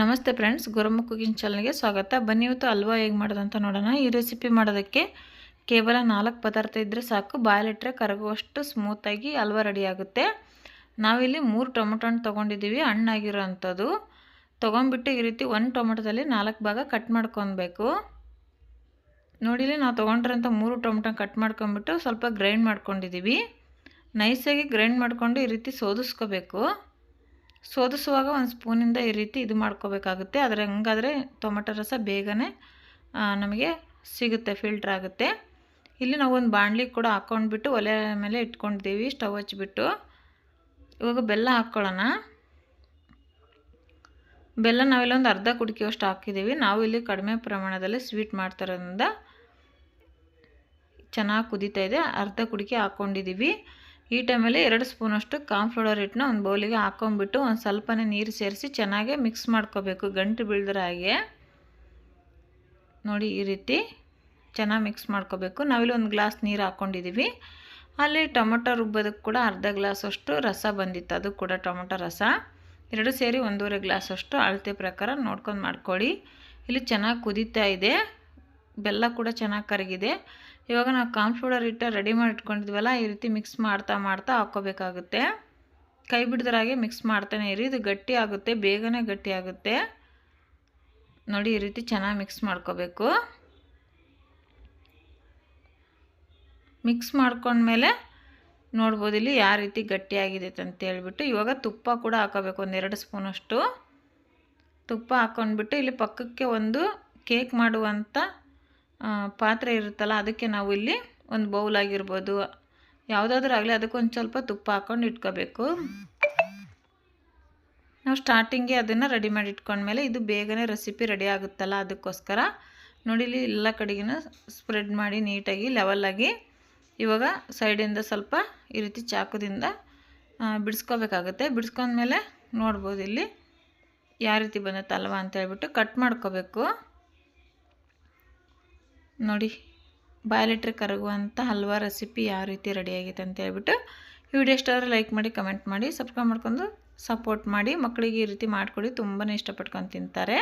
ನಮಸ್ತೆ friends ಗುರಮ್ಮ cooking ಚಾನಲ್ಗೆ ಸ್ವಾಗತ. ಬನ್ನಿ, ಇವತ್ತು ಹಲ್ವಾ ಹೇಗೆ ಮಾಡೋದಂತ ನೋಡೋಣ. ಈ ರೆಸಿಪಿ ಮಾಡೋದಕ್ಕೆ ಕೇವಲ ನಾಲ್ಕು ಪದಾರ್ಥ ಇದ್ದರೆ ಸಾಕು. ಬಾಯಲಿಟ್ರೆ ಕರಗುವಷ್ಟು ಸ್ಮೂತಾಗಿ ಹಲ್ವಾ ರೆಡಿ ಆಗುತ್ತೆ. ನಾವಿಲ್ಲಿ ಮೂರು ಟೊಮೊಟೊ ಹಣ್ಣು ತೊಗೊಂಡಿದ್ದೀವಿ. ಹಣ್ಣಾಗಿರೋ ಅಂಥದ್ದು ಈ ರೀತಿ ಒಂದು ಟೊಮೊಟೊದಲ್ಲಿ ನಾಲ್ಕು ಭಾಗ ಕಟ್ ಮಾಡ್ಕೊಬೇಕು ನೋಡಿಲಿ ನಾವು ತೊಗೊಂಡ್ರಂಥ ಮೂರು ಟೊಮೊಟೊ ಕಟ್ ಮಾಡ್ಕೊಂಬಿಟ್ಟು ಸ್ವಲ್ಪ ಗ್ರೈಂಡ್ ಮಾಡ್ಕೊಂಡಿದ್ದೀವಿ. ನೈಸಾಗಿ ಗ್ರೈಂಡ್ ಮಾಡಿಕೊಂಡು ಈ ರೀತಿ ಸೋದಿಸ್ಕೋಬೇಕು. ಸೋದಿಸುವಾಗ ಒಂದು ಸ್ಪೂನಿಂದ ಈ ರೀತಿ ಇದು ಮಾಡ್ಕೋಬೇಕಾಗುತ್ತೆ. ಆದರೆ ಹಂಗಾದರೆ ಟೊಮೆಟೊ ರಸ ಬೇಗನೆ ನಮಗೆ ಸಿಗುತ್ತೆ ಫಿಲ್ಟ್ರ್ ಆಗುತ್ತೆ. ಇಲ್ಲಿ ನಾವು ಒಂದು ಬಾಣಲಿ ಕೂಡ ಹಾಕ್ಕೊಂಡ್ಬಿಟ್ಟು ಒಲೆ ಮೇಲೆ ಇಟ್ಕೊಂಡಿದ್ದೀವಿ ಸ್ಟವ್ ಹಚ್ಚಿಬಿಟ್ಟು ಇವಾಗ ಬೆಲ್ಲ ಹಾಕ್ಕೊಳ್ಳೋಣ ಬೆಲ್ಲ ನಾವಿಲ್ಲ ಒಂದು ಅರ್ಧ ಕುಡಿಕೆಯಷ್ಟು ಹಾಕಿದ್ದೀವಿ ನಾವು ಇಲ್ಲಿ ಕಡಿಮೆ ಪ್ರಮಾಣದಲ್ಲಿ ಸ್ವೀಟ್ ಮಾಡ್ತಾರೋದ್ರಿಂದ ಚೆನ್ನಾಗಿ ಕುದೀತಾ ಇದೆ. ಅರ್ಧ ಕುಡಿಕೆ ಹಾಕ್ಕೊಂಡಿದ್ದೀವಿ ಈ ಟೈಮಲ್ಲಿ ಎರಡು ಸ್ಪೂನಷ್ಟು ಕಾನ್ಫ್ಲವರ್ ಹಿಟ್ಟನ್ನ ಒಂದು ಬೌಲಿಗೆ ಹಾಕ್ಕೊಂಬಿಟ್ಟು ಒಂದು ಸ್ವಲ್ಪನೇ ನೀರು ಸೇರಿಸಿ ಚೆನ್ನಾಗಿ ಮಿಕ್ಸ್ ಮಾಡ್ಕೋಬೇಕು ಗಂಟು ಬೀಳ್ದ್ರ ಹಾಗೆ. ನೋಡಿ ಈ ರೀತಿ ಚೆನ್ನಾಗಿ ಮಿಕ್ಸ್ ಮಾಡ್ಕೋಬೇಕು. ನಾವಿಲ್ಲಿ ಒಂದು ಗ್ಲಾಸ್ ನೀರು ಹಾಕ್ಕೊಂಡಿದ್ದೀವಿ. ಅಲ್ಲಿ ಟೊಮೊಟೊ ರುಬ್ಬೋದಕ್ಕೆ ಕೂಡ ಅರ್ಧ ಗ್ಲಾಸಷ್ಟು ರಸ ಬಂದಿತ್ತು. ಅದು ಕೂಡ ಟೊಮೊಟೊ ರಸ. ಎರಡು ಸೇರಿ ಒಂದೂವರೆ ಗ್ಲಾಸಷ್ಟು ಅಳತೆ ಪ್ರಕಾರ ನೋಡ್ಕೊಂಡು ಮಾಡ್ಕೊಳ್ಳಿ. ಇಲ್ಲಿ ಚೆನ್ನಾಗಿ ಕುದೀತಾ ಇದೆ. ಬೆಲ್ಲ ಕೂಡ ಚೆನ್ನಾಗಿ ಕರಗಿದೆ. ಇವಾಗ ನಾವು ಕಾನ್ಫ್ಲೋಡರ್ ಹಿಟ್ಟು ರೆಡಿ ಮಾಡಿ ಇಟ್ಕೊಂಡಿದ್ವಲ್ಲ, ಈ ರೀತಿ ಮಿಕ್ಸ್ ಮಾಡ್ತಾ ಮಾಡ್ತಾ ಹಾಕ್ಕೋಬೇಕಾಗುತ್ತೆ. ಕೈ ಬಿಡ್ದರಾಗೆ ಮಿಕ್ಸ್ ಮಾಡ್ತಾನೆ ಇರಿ, ಇದು ಗಟ್ಟಿ ಆಗುತ್ತೆ, ಬೇಗನೆ ಗಟ್ಟಿ ಆಗುತ್ತೆ. ನೋಡಿ, ಈ ರೀತಿ ಚೆನ್ನಾಗಿ ಮಿಕ್ಸ್ ಮಾಡ್ಕೋಬೇಕು. ಮಿಕ್ಸ್ ಮಾಡ್ಕೊಂಡ್ಮೇಲೆ ನೋಡ್ಬೋದು ಇಲ್ಲಿ ಯಾವ ರೀತಿ ಗಟ್ಟಿಯಾಗಿದೆ ಅಂತ ಹೇಳ್ಬಿಟ್ಟು, ಇವಾಗ ತುಪ್ಪ ಕೂಡ ಹಾಕೋಬೇಕು ಒಂದೆರಡು ಸ್ಪೂನಷ್ಟು ತುಪ್ಪ ಹಾಕ್ಕೊಂಡ್ಬಿಟ್ಟು ಇಲ್ಲಿ ಪಕ್ಕಕ್ಕೆ ಒಂದು ಕೇಕ್ ಮಾಡುವಂಥ ಪಾತ್ರೆ ಇರುತ್ತಲ್ಲ, ಅದಕ್ಕೆ ನಾವು ಇಲ್ಲಿ ಒಂದು ಬೌಲ್ ಆಗಿರ್ಬೋದು. ಯಾವುದಾದ್ರೂ ಆಗಲಿ ಅದಕ್ಕೊಂದು ಸ್ವಲ್ಪ ತುಪ್ಪ ಹಾಕ್ಕೊಂಡು ಇಟ್ಕೋಬೇಕು. ನಾವು ಸ್ಟಾರ್ಟಿಂಗೆ ಅದನ್ನು ರೆಡಿ ಮಾಡಿ ಇಟ್ಕೊಂಡ್ಮೇಲೆ ಇದು ಬೇಗನೆ ರೆಸಿಪಿ ರೆಡಿ ಆಗುತ್ತಲ್ಲ ಅದಕ್ಕೋಸ್ಕರ. ನೋಡಿ ಇಲ್ಲಿ ಎಲ್ಲ ಕಡೆಗಿನ ಸ್ಪ್ರೆಡ್ ಮಾಡಿ ನೀಟಾಗಿ ಲೆವೆಲಾಗಿ ಇವಾಗ ಸೈಡಿಂದ ಸ್ವಲ್ಪ ಈ ರೀತಿ ಚಾಕುದಿಂದ ಬಿಡಿಸ್ಕೋಬೇಕಾಗುತ್ತೆ. ಬಿಡಿಸ್ಕೊಂಡ್ಮೇಲೆ ನೋಡ್ಬೋದು ಇಲ್ಲಿ ಯಾವ ರೀತಿ ಬಂದತ್ತಲ್ವ ಅಂತ ಹೇಳ್ಬಿಟ್ಟು ಕಟ್ ಮಾಡ್ಕೋಬೇಕು. ನೋಡಿ ಬಾಯಲಿಟ್ರೆ ಕರಗುವಂಥ ಹಲ್ವಾ ರೆಸಿಪಿ ಯಾವ ರೀತಿ ರೆಡಿಯಾಗಿತ್ತು ಅಂತ ಹೇಳ್ಬಿಟ್ಟು ವಿಡಿಯೋ ಇಷ್ಟಾದ್ರೆ ಲೈಕ್ ಮಾಡಿ ಕಮೆಂಟ್ ಮಾಡಿ ಸಬ್ಸ್ಕ್ರೈಬ್ ಮಾಡ್ಕೊಂಡು ಸಪೋರ್ಟ್ ಮಾಡಿ, ಮಕ್ಕಳಿಗೆ ಈ ರೀತಿ ಮಾಡಿಕೊಡಿ ತುಂಬಾ ಇಷ್ಟಪಟ್ಕೊಂಡು ತಿಂತಾರೆ.